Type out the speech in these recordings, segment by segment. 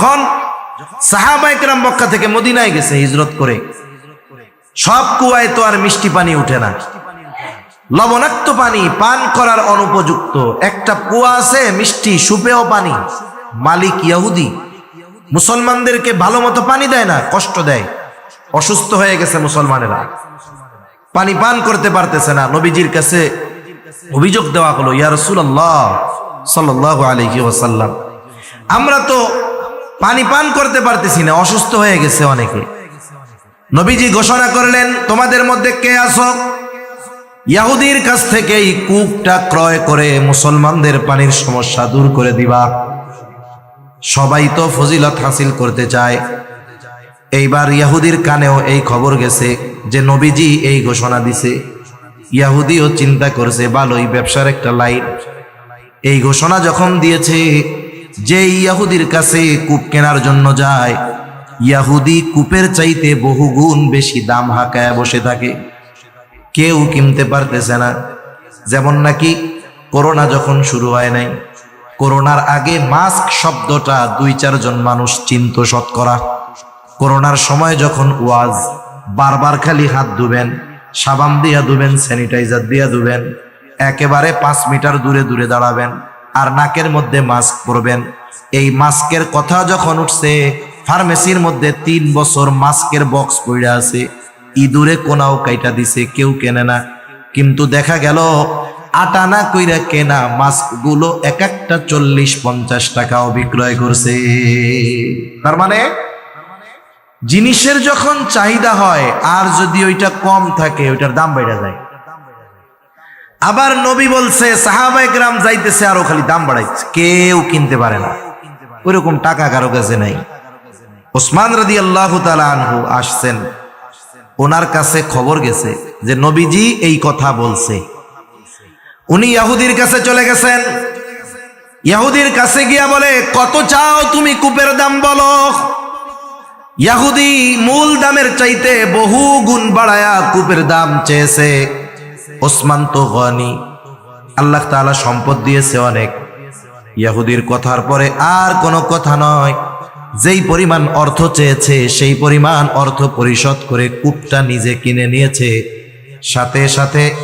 যখন সাহাবাইকরাম মক্কা থেকে মদিনায় গেছে হিজরত করে, সব কুয়ায় তো আর মিষ্টি পানি উঠে না। লবণাক্ত পানি পান করার অনুপযুক্ত একটা কুয়া আছে, মিষ্টি সুপেয় পানি। মালিক ইয়াহুদি মুসলমানদেরকে ভালো মতো পানি দেয় না, কষ্ট দেয়। অসুস্থ হয়ে গেছে মুসলমানেরা। পানি পান করতে পারতেছে না, নবীজির কাছে অভিযোগ দেওয়া হলো, ইয়া রাসূলুল্লাহ সাল্লাল্লাহু আলাইহি ওয়াসাল্লাম, আমরা তো পানি পান করতে পারতেছি না, অসুস্থ হয়ে গেছে অনেকে। নবীজি ঘোষণা করলেন, তোমাদের মধ্যে কে আসো ইয়াহুদির কাছ থেকে এই কূপটা ক্রয় করে মুসলমানদের পানির সমস্যা দূর করে দিবা। সবাই তো ফজিলত হাসিল করতে চায়। এইবার ইয়াহুদির কানেও এই খবর গেছে যে নবীজি এই ঘোষণা দিছে। ইয়াহুদিও চিন্তা করছে ভালোই ব্যবসার একটা লাইন। এই ঘোষণা যখন দিয়েছে যে ইয়াহুদির কাছে কূপ কেনার জন্য যায়, ইয়াহুদি কূপের চাইতে বহুগুণ বেশি দাম হাঁকায় বসে থাকে। কেউ কিনতে পারতেছে না। যেমন নাকি করোনা যখন শুরু হয় নাই, করোনার আগে মাস্ক শব্দটা দুই চারজন মানুষ চিন্ত শতকরা। করোনার সময় যখন ওয়াজ, বারবার খালি হাত ধুবেন, সাবান দিয়া ধুবেন, স্যানিটাইজার দিয়া ধুবেন, একেবারে পাঁচ মিটার দূরে দূরে দাঁড়াবেন আর নাকের মধ্যে মাস্ক পরবেন। এই মাস্কের কথা যখন উঠছে, ফার্মেসির মধ্যে তিন বছর মাস্কের বক্স পড়ে আছে। ইঁদুরে কোনাও কাইটা দিছে, কেউ কেনে না। কিন্তু দেখা গেল আটানা কইরা কেনা মাস্কগুলো এক একটা চল্লিশ পঞ্চাশ টাকাও বিক্রয় করছে। তার মানে জিনিসের যখন চাহিদা হয়, আর যদি ওইটা কম থাকে, ওইটার দাম বেড়ে যায়। আবার নবী বলছে, সাহাবায়ে গ্রাম যাইতেছে, আরও খালি দাম বাড়াইছে। কেউ কিনতে পারে না। ওইরকম টাকা কারও কাছে নাই। ওসমান রাদি আল্লাহ আনহু আসছেন। ওনার কাছে খবর গেছে যে, নবীজি এই কথা বলছে। উনি ইয়াহুদির কাছে চলে গেছেন। ইয়াহুদির কাছে গিয়া বলে, কত চাও তুমি কূপের দাম বলো? ইয়াহুদি মূল দামের চাইতে বহু গুণ বাড়ায়া কূপের দাম চেয়েছে। ওসমান তো গনি। আল্লাহ তাআলা সম্পদ দিয়েছে অনেক। ইয়াহুদির কথার পরে আর কোনো কথা নয়। যেই পরিমাণ অর্থ চেয়েছে, সেই পরিমাণ অর্থ পরিশোধ করে কূপটা নিজে কিনে নিয়েছে। সাথে সাথে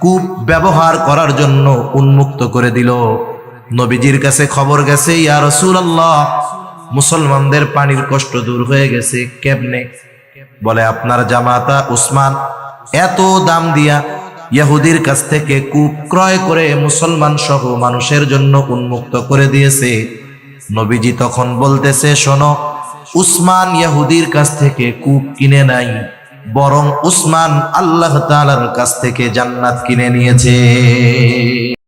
কূপ ব্যবহার করার জন্য উন্মুক্ত করে দিল। নবীজির কাছে খবর গেছে, ইয়া রাসূলুল্লাহ, মুসলমানদের পানির কষ্ট দূর হয়ে গেছে কেমনে? বলে, আপনার জামাতা উসমান এত দাম দিয়া ইয়াহুদির কাছ থেকে কূপ ক্রয় করে মুসলমান সহ মানুষের জন্য উন্মুক্ত করে দিয়েছে। নবীজি তখন বলতেছে, শোনো, উসমান ইয়াহুদির কাছ থেকে কূপ কিনে নাই, বরং উসমান আল্লাহ তালার কাছ থেকে জান্নাত কিনে নিয়েছে।